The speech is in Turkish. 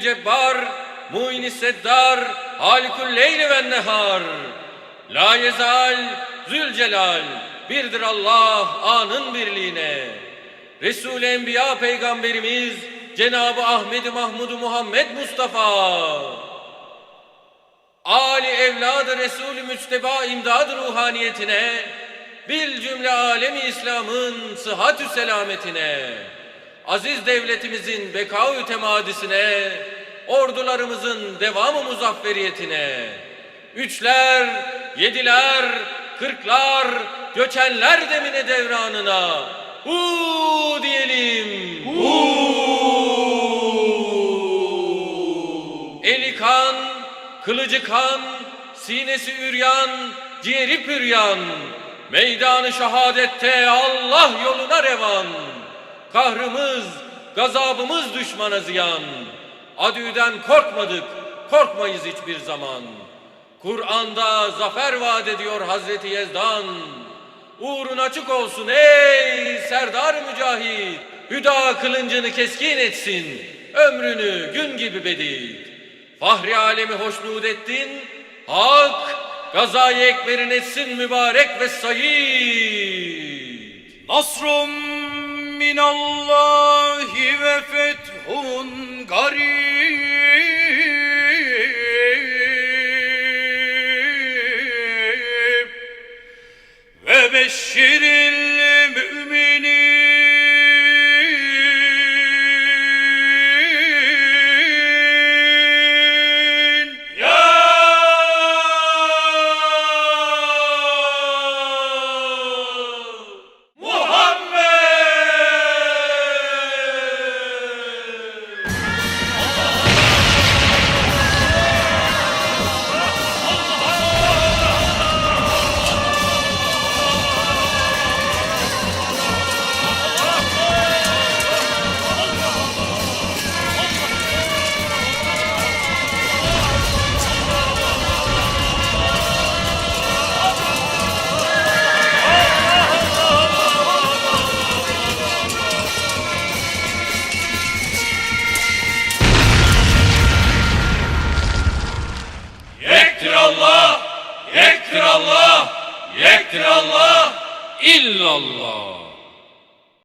cebbar, muin seddar, halikul leyli ve nehar. La yezal, zülcelal, birdir Allah anın birliğine. Resul-i Enbiya peygamberimiz Cenab-ı Ahmed-i Mahmud-u Muhammed Mustafa. Ali evladı Resul-i Müçteba imdad ruhaniyetine, bil cümle alemi İslam'ın sıhhatü selametine, aziz devletimizin beka-ü temadisine, ordularımızın devamı muzafferiyetine, üçler, yediler, kırklar, göçenler demine devranına, hu diyelim. Eli kan, kılıcı kan, sinesi üryan, ciğeri püryan. Meydanı şehadette Allah yoluna revan. Kahrımız, gazabımız düşmana ziyan. Adüden korkmadık, korkmayız hiçbir zaman. Kur'an'da zafer vaat ediyor Hazreti Yezdan. Uğrun açık olsun ey serdar mücahit. Hüda kılıncını keskin etsin. Ömrünü gün gibi bedit. Fahri alemi hoşnut ettin. Hak gazayı ekberin etsin mübarek ve sayid. Nasrun minallahi ve fethun garib yektir Allah, illallah.